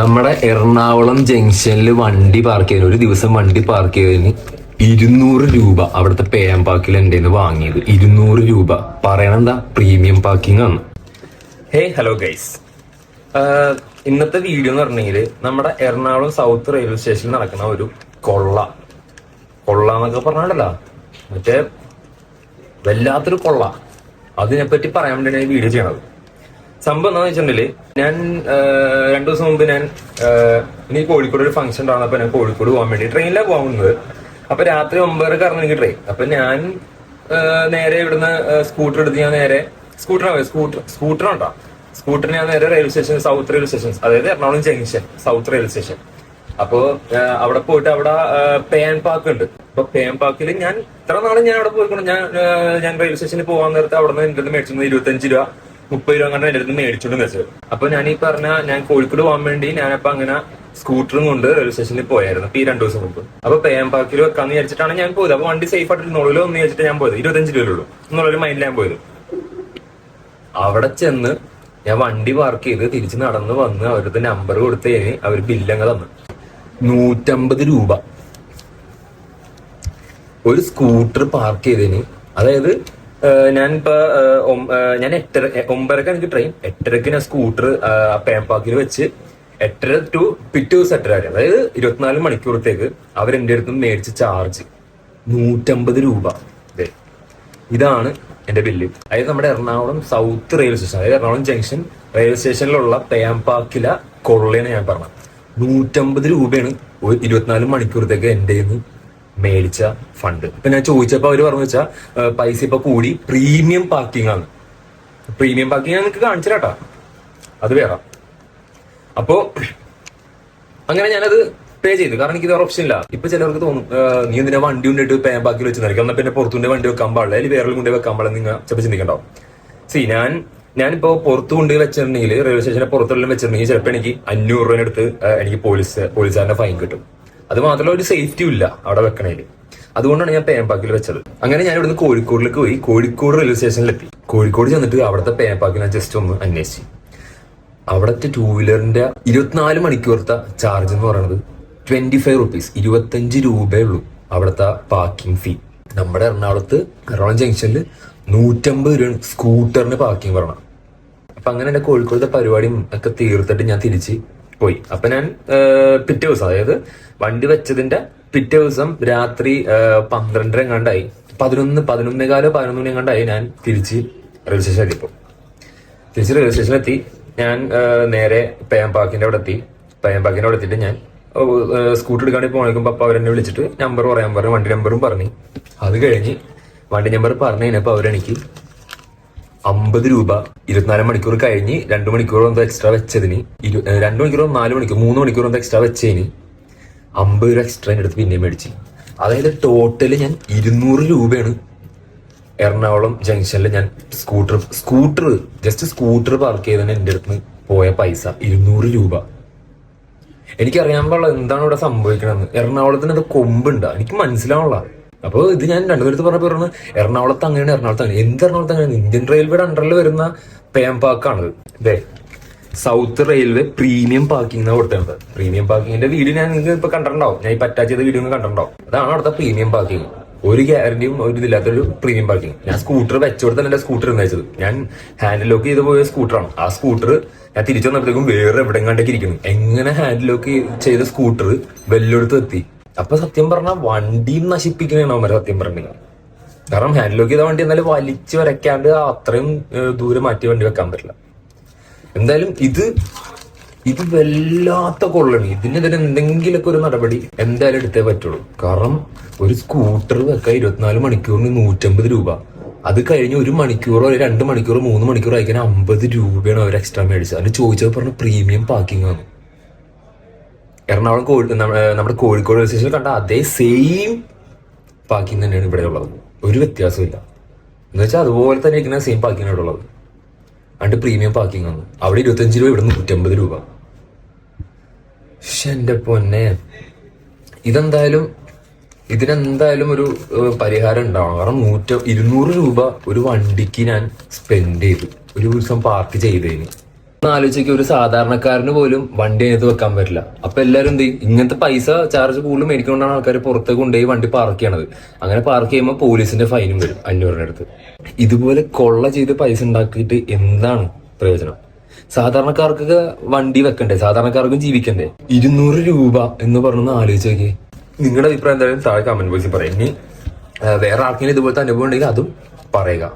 നമ്മുടെ എറണാകുളം ജംഗ്ഷനിൽ വണ്ടി പാർക്ക് ചെയ്തതിന് ഒരു ദിവസം വണ്ടി പാർക്ക് ചെയ്തതിന് ഇരുന്നൂറ് രൂപ അവിടുത്തെ പേയം പാക്കിൽ എന്റെ വാങ്ങിയത്. ഇരുന്നൂറ് രൂപ. പറയണെന്താ? പ്രീമിയം പാക്കിംഗ് ആണ്. ഹേ ഹലോ ഗൈസ് ഇന്നത്തെ വീഡിയോ എന്ന് പറഞ്ഞെങ്കിൽ നമ്മുടെ എറണാകുളം സൗത്ത് റെയിൽവേ സ്റ്റേഷനിൽ നടക്കുന്ന ഒരു കൊള്ള. കൊള്ള എന്നൊക്കെ പറഞ്ഞാലല്ല മറ്റേ വല്ലാത്തൊരു കൊള്ള. അതിനെപ്പറ്റി പറയാൻ വേണ്ടിയാണ് വീഡിയോ ചെയ്യണത്. സംഭവം എന്താണെന്ന് വെച്ചിട്ടുണ്ടെങ്കിൽ ഞാൻ രണ്ടു ദിവസം മുമ്പ് ഞാൻ എനിക്ക് കോഴിക്കോട് ഒരു ഫംഗ്ഷൻ ഉണ്ടാകുന്നപ്പോ ഞാൻ കോഴിക്കോട് പോകാൻ വേണ്ടി ട്രെയിനിലാണ് പോകുന്നത് അപ്പൊ രാത്രി ഒമ്പതരക്ക് ഇറങ്ങി എനിക്ക് ട്രെയിൻ അപ്പൊ ഞാൻ നേരെ ഇവിടുന്ന് സ്കൂട്ടർ എടുത്ത് ഞാൻ നേരെ സ്കൂട്ടറാണ് സ്കൂട്ടർ സ്കൂട്ടറാണ് സ്കൂട്ടറിന് ഞാൻ നേരെ railway station south railway station അതായത് Ernakulam junction south railway station അപ്പോ അവിടെ പോയിട്ട് അവിടെ പേൻ പാർക്ക് ഉണ്ട്. അപ്പൊ പേൻ പാർക്കിൽ ഞാൻ ഇത്ര നാളെ ഞാൻ അവിടെ പോയിക്കൊണ്ട് ഞാൻ ഞാൻ റെയിൽവേ സ്റ്റേഷനിൽ പോകാൻ നേരത്തെ അവിടെ നിന്ന് എന്റെ മേടിച്ചത് ഇരുപത്തഞ്ച് രൂപ. മുപ്പത് രൂപ കണ്ട എന്റെ അടുത്ത് മേടിച്ചോണ്ട് വെച്ചത് അപ്പൊ ഞാൻ ഈ പറഞ്ഞ ഞാൻ കോഴിക്കോട് പോകാൻ വേണ്ടി ഞാനപ്പോ അങ്ങനെ സ്കൂട്ടറും കൊണ്ട് റെയിൽവേ സ്റ്റേഷനിൽ പോയായിരുന്നു. ഈ രണ്ടു ദിവസം മുമ്പ്. അപ്പൊ പേയം പാർക്കിൽ വെക്കാന്ന് വിചാരിച്ചിട്ടാണ് ഞാൻ പോയത്. അപ്പൊ വണ്ടി സേഫ് ആയിട്ട് നുള്ളിൽ ഒന്ന് വിചാരിച്ചിട്ട് ഞാൻ പോയത്. ഇരുപത്തഞ്ച് രൂപയുള്ളൂ എന്നുള്ളൊരു മൈൻഡിൽ ഞാൻ പോയത്. അവിടെ ചെന്ന് ഞാൻ വണ്ടി പാർക്ക് ചെയ്ത് തിരിച്ച് നടന്ന് വന്ന് അവരുടെ നമ്പർ കൊടുത്ത് കഴിഞ്ഞ് അവർ ബില്ലങ്ങ് തന്നു. നൂറ്റമ്പത് രൂപ. ഒരു സ്കൂട്ടർ പാർക്ക് ചെയ്തതിന് അതായത് ഞാൻ ഇപ്പൊ ഞാൻ എട്ടര ഒമ്പതരക്ക് എനിക്ക് ട്രെയിൻ എട്ടരക്ക് ഞാൻ സ്കൂട്ടർ പേമ്പാക്കിൽ വെച്ച് എട്ടര ടു പിറ്റേ ദിവസം എട്ടര വരെ അതായത് ഇരുപത്തിനാല് മണിക്കൂറത്തേക്ക് അവരെന്റെ അടുത്തും മേടിച്ച ചാർജ് നൂറ്റമ്പത് രൂപ. ഇതാണ് എന്റെ ബില്ല് അതായത് നമ്മുടെ എറണാകുളം സൗത്ത് റെയിൽവേ സ്റ്റേഷൻ അതായത് എറണാകുളം ജംഗ്ഷൻ റെയിൽവേ സ്റ്റേഷനിലുള്ള പേമ്പാക്കില കൊള്ളയാണ് ഞാൻ പറഞ്ഞത്. നൂറ്റമ്പത് രൂപയാണ് ഇരുപത്തിനാല് മണിക്കൂറത്തേക്ക് എന്റെ മേടിച്ച ഫണ്ട് ഇപ്പൊ ഞാൻ ചോദിച്ചപ്പോ അവർ പറഞ്ഞു വെച്ചാൽ പൈസ ഇപ്പൊ കൂടി പ്രീമിയം പാർക്കിംഗ് ആണ്. പ്രീമിയം പാർക്കിംഗ് ഞാൻ നിങ്ങൾക്ക് കാണിച്ചില്ലാട്ടാ അത് വേറെ. അപ്പോ അങ്ങനെ ഞാനത് പേ ചെയ്തു. കാരണം എനിക്ക് വേറെ ഓപ്ഷൻ ഇല്ല. ഇപ്പൊ ചിലർക്ക് തോന്നും നീ എന്തിനാ വണ്ടി കൊണ്ടിട്ട് പേ ബാക്കിൽ വെച്ച് നിൽക്കാം എന്നാൽ പിന്നെ പുറത്തുകൊണ്ട് വണ്ടി വെക്കാൻ പാടില്ല. അല്ലെങ്കിൽ വേറെ കൊണ്ടേ വെക്കാൻ പാടില്ല നിങ്ങൾ ചിലപ്പോൾ ചിന്തിക്കണ്ടാവും. സി ഞാൻ ഞാനിപ്പോ പുറത്തു കൊണ്ട് വെച്ചിട്ടുണ്ടെങ്കിൽ റെയിൽവേ സ്റ്റേഷനെ പുറത്തുള്ള വെച്ചിട്ടുണ്ടെങ്കിൽ ചിലപ്പോൾ എനിക്ക് അഞ്ഞൂറ് രൂപ എടുത്ത് എനിക്ക് പോലീസ് പോലീസുകാരന്റെ ഫൈൻ കിട്ടും. അത് മാത്രമല്ല ഒരു സേഫ്റ്റിയും ഇല്ല അവിടെ വെക്കണേൽ. അതുകൊണ്ടാണ് ഞാൻ പേമ്പാക്കിൽ വെച്ചത്. അങ്ങനെ ഞാൻ ഇവിടുന്ന് കോഴിക്കോടിലേക്ക് പോയി. കോഴിക്കോട് റെയിൽവേ സ്റ്റേഷനിലെത്തി കോഴിക്കോട് ചെന്നിട്ട് അവിടുത്തെ പേമ്പാക്കിൽ ഞാൻ ജസ്റ്റ് ഒന്ന് അന്വേഷിച്ചു. അവിടുത്തെ ടൂ വീലറിന്റെ ഇരുപത്തിനാല് മണിക്കൂറത്തെ ചാർജ് എന്ന് പറയുന്നത് ട്വന്റി ഫൈവ് റുപ്പീസ് ഇരുപത്തഞ്ച് രൂപയേ ഉള്ളൂ അവിടുത്തെ പാർക്കിംഗ് ഫീ നമ്മുടെ എറണാകുളത്ത് എറണാകുളം ജംഗ്ഷനിൽ നൂറ്റമ്പത് രൂപ സ്കൂട്ടറിന് പാർക്കിംഗ് വരണം അപ്പൊ അങ്ങനെ എന്റെ കോഴിക്കോടത്തെ പരിപാടിയും ഒക്കെ തീർത്തിട്ട് ഞാൻ തിരിച്ച് പോയി. അപ്പൊ ഞാൻ പിറ്റേ ദിവസം അതായത് വണ്ടി വെച്ചതിന്റെ പിറ്റേ ദിവസം രാത്രി പന്ത്രണ്ടര കണ്ടായി പതിനൊന്ന് പതിനൊന്നേകാലോ പതിനൊന്ന് മണി കണ്ടായി ഞാൻ തിരിച്ച് റെയിൽവേ സ്റ്റേഷനിൽ എത്തിപ്പോ തിരിച്ച് റെയിൽവേ സ്റ്റേഷനിലെത്തി ഞാൻ നേരെ പേമ്പാക്കിന്റെ അവിടെ എത്തി. പേമ്പാക്കിന്റെ അവിടെ എത്തിയിട്ട് ഞാൻ സ്കൂട്ടർ എടുക്കാണ്ട് പോകണമെങ്കിൽ അപ്പൊ അവരെന്നെ വിളിച്ചിട്ട് നമ്പർ പറയാൻ പറഞ്ഞു വണ്ടി നമ്പറും പറഞ്ഞു. അത് കഴിഞ്ഞ് വണ്ടി നമ്പർ പറഞ്ഞു കഴിഞ്ഞപ്പോൾ അവരെനിക്ക് അമ്പത് രൂപ. ഇരുപത്തിനാല് മണിക്കൂർ കഴിഞ്ഞ് രണ്ട് മണിക്കൂർ എന്തോ എക്സ്ട്രാ വെച്ചതിന്. മണിക്കൂർ രണ്ട് മണിക്കൂറോ നാല് മണിക്കൂർ മൂന്ന് മണിക്കൂർ എന്തോ എക്സ്ട്രാ വെച്ചതിന് അമ്പത് രൂപ എക്സ്ട്രാ എടുത്ത് പിന്നെയും മേടിച്ച്. അതായത് ടോട്ടൽ ഞാൻ ഇരുന്നൂറ് രൂപയാണ് എറണാകുളം ജംഗ്ഷനിൽ ഞാൻ scooter scooter just scooter park ചെയ്തതിന് എന്റെ അടുത്ത് പോയ പൈസ ഇരുന്നൂറ് രൂപ. എനിക്കറിയാൻ പാടില്ല എന്താണ് ഇവിടെ സംഭവിക്കണമെന്ന് എറണാകുളത്തിന് അത് കൊമ്പുണ്ട്. എനിക്ക് മനസ്സിലാവുള്ള അപ്പോൾ ഇത് ഞാൻ രണ്ടുപേരത്ത് പറഞ്ഞ പറഞ്ഞു എറണാകുളത്ത് അങ്ങനെയാണ് എറണാകുളത്ത് അങ്ങനെ. എന്ത് എറണാകുളത്ത് അങ്ങനെയാണ്? ഇന്ത്യൻ റെയിൽവേയുടെ അണ്ടറിൽ വരുന്ന പേം പാക്കാണ് ഇതേ. സൗത്ത് റെയിൽവേ പ്രീമിയം പാർക്കിംഗ് എന്നാണ് കൊടുത്തിട്ടുണ്ട് പ്രീമിയം പാർക്കിങ്ങിന്റെ വീഡിയോ ഞാൻ നിങ്ങൾക്ക് ഇപ്പൊ കണ്ടിട്ടുണ്ടാവും. ഞാൻ ഈ ചെയ്ത വീഡിയോ കണ്ടിട്ടുണ്ടാവും. അതാണ് അവിടുത്തെ പ്രീമിയം പാർക്കിംഗ്. ഒരു ഗ്യാരണ്ടിയും ഒരു ഇതില്ലാത്തൊരു പ്രീമിയം പാർക്കിംഗ്. ഞാൻ സ്കൂട്ടർ വെച്ചുകൊടുത്താണ് എന്റെ സ്കൂട്ടർ വെച്ചത് ഞാൻ ഹാൻഡിൽ ലോക്ക് ചെയ്ത് പോയ സ്കൂട്ടറാണ്. ആ സ്കൂട്ടർ ഞാൻ തിരിച്ചു വന്നപ്പോഴത്തേക്കും വേറെ എവിടെ കണ്ടേക്ക് ഇരിക്കുന്നു. എങ്ങനെ ഹാൻഡിൽ ലോക്ക് ചെയ്ത സ്കൂട്ടർ വെല്ലെടുത്ത് എത്തി. അപ്പൊ സത്യം പറഞ്ഞ വണ്ടിയും നശിപ്പിക്കണേണ് അവന്മാരെ സത്യം പറഞ്ഞില്ല. കാരണം ഹാൻഡ് ലോക്ക് ചെയ്ത വണ്ടി എന്നാലും വലിച്ചു വരയ്ക്കാണ്ട് അത്രയും ദൂരെ മാറ്റി വണ്ടി വെക്കാൻ പറ്റില്ല. എന്തായാലും ഇത് ഇത് വല്ലാത്ത കൊള്ളണ്. ഇതിനെതിരെ എന്തെങ്കിലുമൊക്കെ ഒരു നടപടി എന്തായാലും എടുത്തേ പറ്റുള്ളൂ. കാരണം ഒരു സ്കൂട്ടർ വെക്കാൻ ഇരുപത്തിനാല് മണിക്കൂറിന് നൂറ്റമ്പത് രൂപ. അത് കഴിഞ്ഞ് ഒരു മണിക്കൂറോ രണ്ട് മണിക്കൂറോ മൂന്ന് മണിക്കൂറോ അയക്കാൻ അമ്പത് രൂപയാണ് അവർ എക്സ്ട്രാ മേടിച്ചത്. അതിന് ചോദിച്ചത് പറഞ്ഞ പ്രീമിയം പാർക്കിംഗ് ആണ്. എറണാകുളം കോഴി നമ്മുടെ കോഴിക്കോട് റെയിൽവേ സ്റ്റേഷനിൽ കണ്ട അതേ സെയിം പാർക്കിംഗ് തന്നെയാണ് ഇവിടെ ഉള്ളത്. ഒരു വ്യത്യാസമില്ല എന്ന് വെച്ചാൽ അതുപോലെ തന്നെ ഇരിക്കുന്ന സെയിം പാർക്കിംഗ് ഇവിടെ ഉള്ളത്. അണ്ട് പ്രീമിയം പാക്കിങ് ആണ്. അവിടെ ഇരുപത്തഞ്ച് രൂപ ഇവിടെ നൂറ്റമ്പത് രൂപ. പക്ഷെ എന്റെ പൊന്നെ. ഇതെന്തായാലും ഇതിനെന്തായാലും ഒരു പരിഹാരം ഉണ്ടാവണം. കാരണം നൂറ്റ ഇരുന്നൂറ് രൂപ ഒരു വണ്ടിക്ക് ഞാൻ സ്പെൻഡ് ചെയ്തു. ഒരു ദിവസം പാർക്ക് ചെയ്തതിന് ആലോചിക്കുക ഒരു സാധാരണക്കാരന് പോലും വണ്ടി അതിനകത്ത് വെക്കാൻ പറ്റില്ല. അപ്പൊ എല്ലാരും എന്ത് ചെയ്യും? ഇങ്ങനത്തെ പൈസ ചാർജ് കൂടുതൽ മേടിക്കൊണ്ടാണ് ആൾക്കാർ പുറത്തേക്ക് കൊണ്ടുപോയി വണ്ടി പാർക്ക് ചെയ്യണത്. അങ്ങനെ പാർക്ക് ചെയ്യുമ്പോൾ പോലീസിന്റെ ഫൈനും വരും അഞ്ഞൂറിന്റെ അടുത്ത്. ഇതുപോലെ കൊള്ള ചെയ്ത് പൈസ ഉണ്ടാക്കിയിട്ട് എന്താണ് പ്രയോജനം? സാധാരണക്കാർക്ക് വണ്ടി വെക്കണ്ടേ? സാധാരണക്കാർക്കും ജീവിക്കണ്ടേ? ഇരുന്നൂറ് രൂപ എന്ന് പറഞ്ഞൊന്ന് ആലോചിച്ച് നിങ്ങളുടെ അഭിപ്രായം എന്തായാലും താഴെ കമന്റ് ബോക്സിൽ പറയാം. ഇനി വേറെ ആർക്കെങ്കിലും ഇതുപോലത്തെ അനുഭവം ഉണ്ടെങ്കിൽ അതും പറയുക.